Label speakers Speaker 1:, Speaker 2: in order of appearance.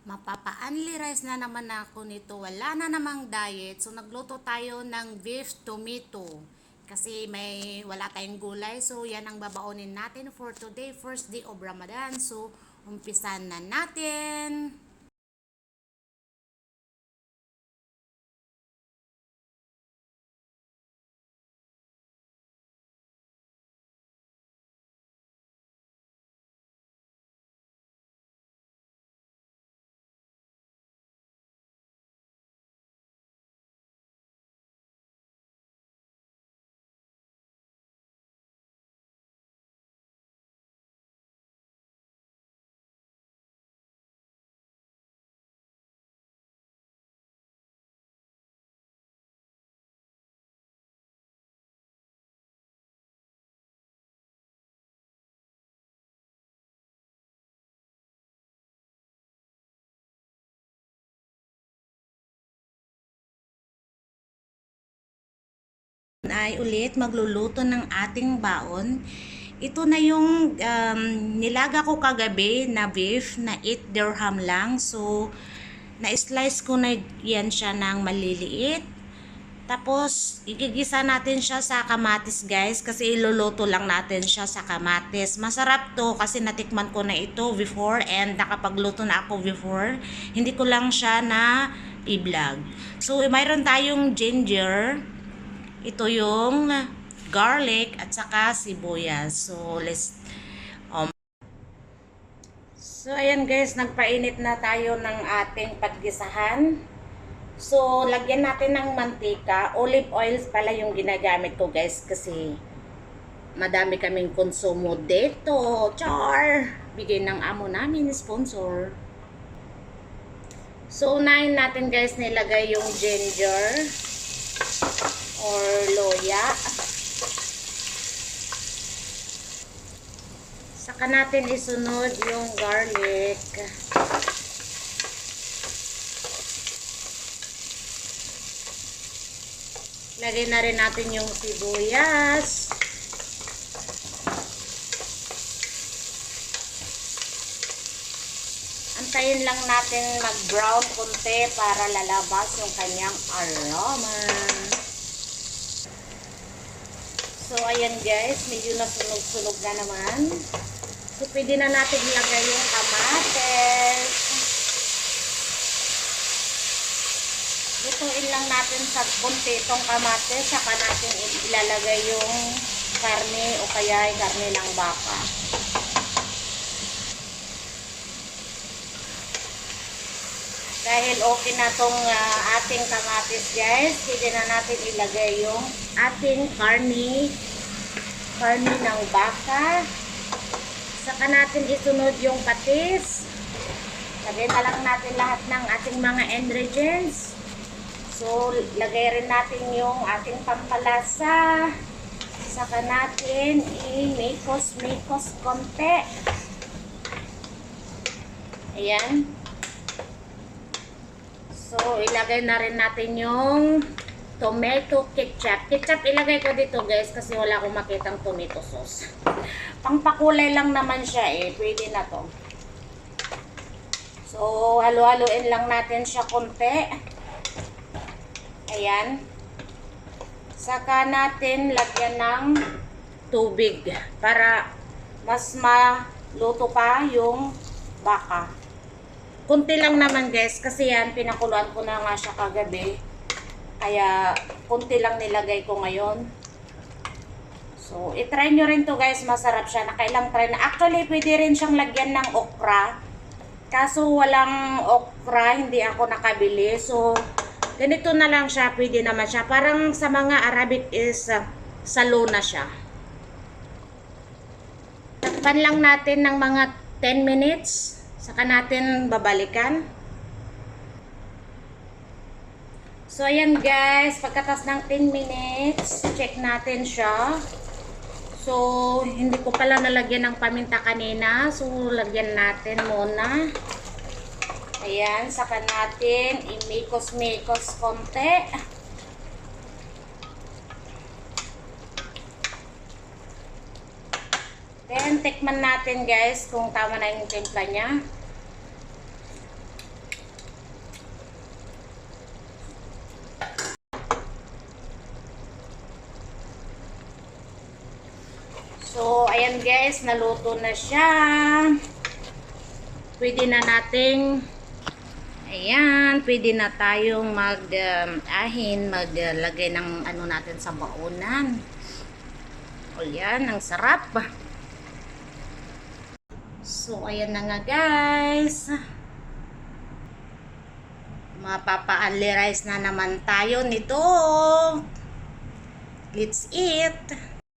Speaker 1: Mapapa-only rice na naman ako nito. Wala na namang diet. So, nagluto tayo ng beef tomato. Kasi may wala tayong gulay. So, yan ang babaonin natin for today, first day of Ramadan. So, umpisan na natin. Ay ulit magluluto ng ating baon. Ito na yung um, nilaga ko kagabi na beef na 8 dirham lang. So, na-slice ko na yan siya ng maliliit. Tapos, igigisa natin siya sa kamatis guys kasi iluluto lang natin siya sa kamatis. Masarap to kasi natikman ko na ito before and nakapagluto na ako before. Hindi ko lang siya na i-vlog. So, mayroon tayong ginger, ito yung garlic at saka sibuyas. So, let's um, So, ayan guys, nagpainit na tayo ng ating paggisahan. So, lagyan natin ng mantika. Olive oil pala yung ginagamit ko guys kasi madami kaming konsumo dito. Char! Bigay ng amo namin, sponsor. So, unahin natin guys nilagay yung ginger or loya. Saka natin isunod yung garlic. Lagay na rin natin yung sibuyas. Antayin lang natin mag-brown konti para lalabas yung kanyang aroma. So, ayan guys, medyo nasunog-sunog na naman. So, pwede na natin ilagay yung kamates. Lutuin lang natin sa bunti itong kamates, saka natin ilalagay yung karne o kaya yung karne ng baka. Dahil okay na tong ah, ating kamatis guys, pwede na natin ilagay yung ating karne, karne ng baka. Saka natin isunod yung patis. Lagay na lang natin lahat ng ating mga ingredients. So, lagay rin natin yung ating pampalasa. Saka natin i-mikos-mikos konti. Ayan. So, ilagay na rin natin yung tomato ketchup. Ketchup ilagay ko dito guys kasi wala akong makitang tomato sauce. Pangpakulay lang naman siya eh. Pwede na to. So, halo-haloin lang natin siya konti. Ayan. Saka natin lagyan ng tubig para mas maluto pa yung baka. Kunti lang naman guys kasi yan pinakuluan ko na nga siya kagabi. Kaya kunti lang nilagay ko ngayon. So, itry nyo rin to guys. Masarap siya. Nakailang try na. Actually, pwede rin siyang lagyan ng okra. Kaso walang okra, hindi ako nakabili. So, ganito na lang siya. Pwede naman siya. Parang sa mga Arabic is uh, salo na siya. Takpan lang natin ng mga 10 minutes. Saka natin babalikan. So, ayan guys. Pagkatas ng 10 minutes, check natin siya. So, hindi ko pala nalagyan ng paminta kanina. So, lagyan natin muna. Ayan. Saka natin imikos-mikos konti. natin, tikman natin guys kung tama na yung timpla niya. So, ayan guys, naluto na siya. Pwede na nating ayan, pwede na tayong mag-ahin, um, maglagay uh, ng ano natin sa baonan. O yan, ang sarap. So, ayan na nga guys. Mapapa-ali rice na naman tayo nito. Let's eat.